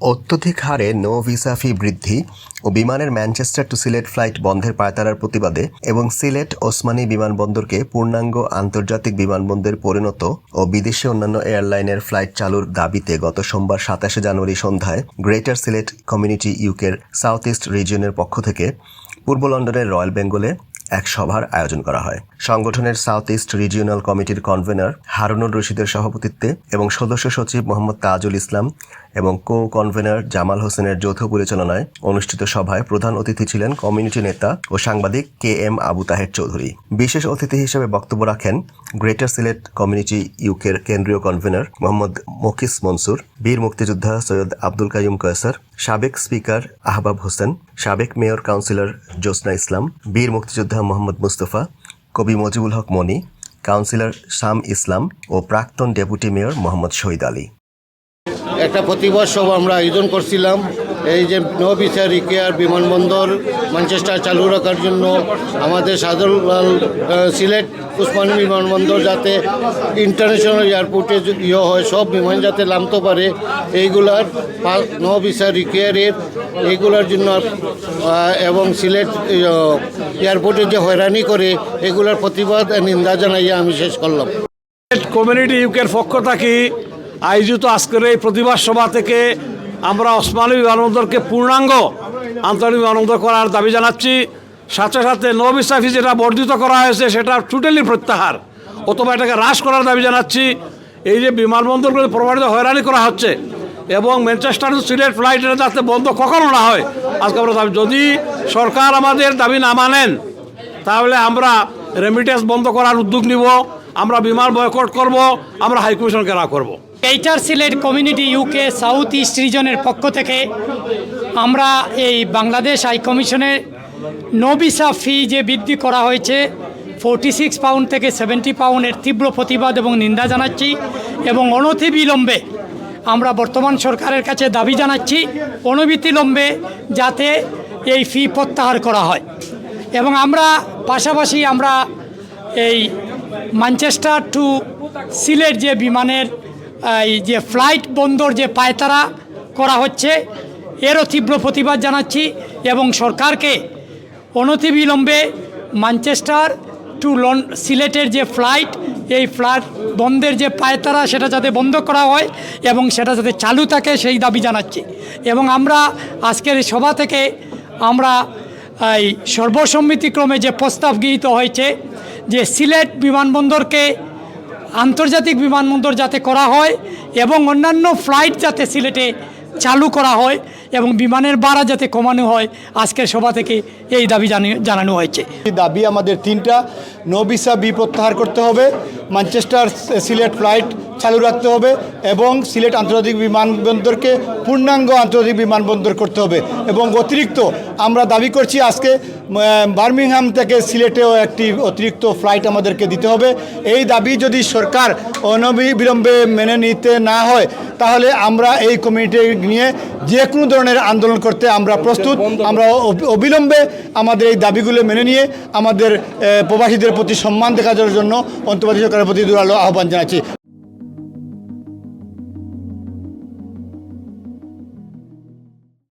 অত্যধিক হারে no visa ফি বৃদ্ধি ও বিমানের ম্যানচেস্টার টু সিলেট ফ্লাইট বন্ধের পায়তারার প্রতিবাদে এবং সিলেট ওসমানী বিমানবন্দরকে পূর্ণাঙ্গ আন্তর্জাতিক বিমানবন্দরে পরিণত ও বিদেশি অন্যান্য এয়ারলাইনের ফ্লাইট চালুর দাবিতে গত সোমবার সাতাশে জানুয়ারি সন্ধ্যায় গ্রেটার সিলেট কমিউনিটি ইউকের সাউথ ইস্ট রিজিয়নের পক্ষ থেকে পূর্ব লন্ডনের রয়্যাল বেঙ্গলে এক সভার আয়োজন করা হয়। সংগঠনের সাউথ ইস্ট রিজিওনাল কমিটির কনভেনর হারুনুর রশিদের সভাপতিত্বে এবং সদস্য সচিব মোহাম্মদ তাজুল ইসলাম এবং কো কনভেনর জামাল হোসেনের যৌথ পরিচালনায় অনুষ্ঠিত সভায় প্রধান অতিথি ছিলেন কমিউনিটি নেতা ও সাংবাদিক কে এম আবু তাহের চৌধুরী। বিশেষ অতিথি হিসেবে বক্তব্য রাখেন গ্রেটার সিলেট কমিউনিটি ইউকের কেন্দ্রীয় কনভেনার মোহাম্মদ মকিস মনসুর, বীর মুক্তিযোদ্ধা সৈয়দ আব্দুল কাইম কয়েসার, সাবেক স্পিকার আহবাব হোসেন, সাবেক মেয়র কাউন্সিলর জোসনা ইসলাম, বীর মুক্তিযোদ্ধা মোহাম্মদ মুস্তফা, কবি মজিবুল হক মনি, কাউন্সিলর শাম ইসলাম ও প্রাক্তন ডেপুটি মেয়র মোহাম্মদ শহীদ আলী। একটা প্রতিবাদ সভা আমরা আয়োজন করছিলাম। এই যে নো ভিসা রিকেয়ার বিমানবন্দর ম্যানচেস্টার চালু রাখার জন্য আমাদের সাধারণ সিলেট উসমানী বিমানবন্দর যাতে ইন্টারন্যাশনাল এয়ারপোর্টে ইয়ে হয়, সব বিমান যাতে নামতে পারে, এইগুলার পা- নো ভিসা রিকেয়ারের এইগুলার জন্য এবং সিলেট এয়ারপোর্টে যে হয়রানি করে, এগুলার প্রতিবাদ নিন্দা জানাইয়া আমি শেষ করলাম। কমিউনিটি ইউকের পক্ষ থেকে আয়োজিত আজকের এই প্রতিবাদ সভা থেকে আমরা ওসমানী বিমানবন্দরকে পূর্ণাঙ্গ আন্তর্জাতিক বিমানবন্দর করার দাবি জানাচ্ছি। সাথে সাথে নবী সাফি যেটা বর্ধিত করা হয়েছে সেটা টোটালি প্রত্যাহার। অথবা এটাকে হ্রাস করার দাবি জানাচ্ছি। এই যে বিমানবন্দরগুলো প্রমাণিত হয়রানি করা হচ্ছে এবং ম্যানচেস্টার সিলেট ফ্লাইট যাতে বন্ধ কখনো না হয়, আজকে আমরা দাবি যদি সরকার আমাদের দাবি না মানেন, তাহলে আমরা রেমিটেন্স বন্ধ করার উদ্যোগ নিব, আমরা বিমান বয়কট করব, আমরা হাইকমিশন ঘেরাও করব। এইটার Sylhet community UK south east রিজনের পক্ষ থেকে আমরা এই বাংলাদেশ হাই কমিশনের নবিসা ফি যে বৃদ্ধি করা হয়েছে ফোরটি সিক্স পাউন্ড থেকে সেভেন্টি পাউন্ডের তীব্র প্রতিবাদ এবং নিন্দা জানাচ্ছি এবং অনতিবিলম্বে আমরা বর্তমান সরকারের কাছে দাবি জানাচ্ছি, অনবিতিলম্বে যাতে এই ফি প্রত্যাহার করা হয়। এবং আমরা পাশাপাশি আমরা এই ম্যানচেস্টার টু সিলেট যে বিমানের এই যে ফ্লাইট বন্দর যে পায়তারা করা হচ্ছে, এরও তীব্র প্রতিবাদ জানাচ্ছি এবং সরকারকে অনতিবিলম্বে ম্যানচেস্টার টু লন সিলেটের যে ফ্লাইট এই ফ্লাইট বন্ধের যে পায়তারা, সেটা যাতে বন্ধ করা হয় এবং সেটা যাতে চালু থাকে, সেই দাবি জানাচ্ছি। এবং আমরা আজকের সভা থেকে আমরা, এই সর্বসম্মতিক্রমে যে প্রস্তাব গৃহীত হয়েছে, যে সিলেট বিমানবন্দরকে আন্তর্জাতিক বিমানবন্দর যাতে করা হয় এবং অন্যান্য ফ্লাইট যাতে সিলেটে চালু করা হয় এবং বিমানের ভাড়া যাতে কমানো হয়, আজকের সভা থেকে এই দাবি জানি- জানানো হয়েছে। এই দাবি আমাদের তিনটা। নবিসা বি প্রত্যাহার করতে হবে। ম্যানচেস্টার সিলেট ফ্লাইট চালু রাখতে হবে এবং সিলেট আন্তর্জাতিক বিমানবন্দরকে পূর্ণাঙ্গ আন্তর্জাতিক বিমানবন্দর করতে হবে এবং অতিরিক্ত আমরা দাবি করছি আজকে বার্মিংহাম থেকে সিলেটেও একটি অতিরিক্ত ফ্লাইট আমাদেরকে দিতে হবে। এই দাবি যদি সরকার অনবিলম্বে মেনে নিতে না হয়, তাহলে আমরা এই কমিটি নিয়ে যে কোনো ধরনের আন্দোলন করতে আমরা প্রস্তুত। আমরা অবিলম্বে আমাদের এই দাবিগুলো মেনে নিয়ে আমাদের প্রবাসীদের প্রতি সম্মান দেখানোর জন্য অন্তর্বর্তী সরকারের প্রতি দুরালো আহ্বান জানাচ্ছি।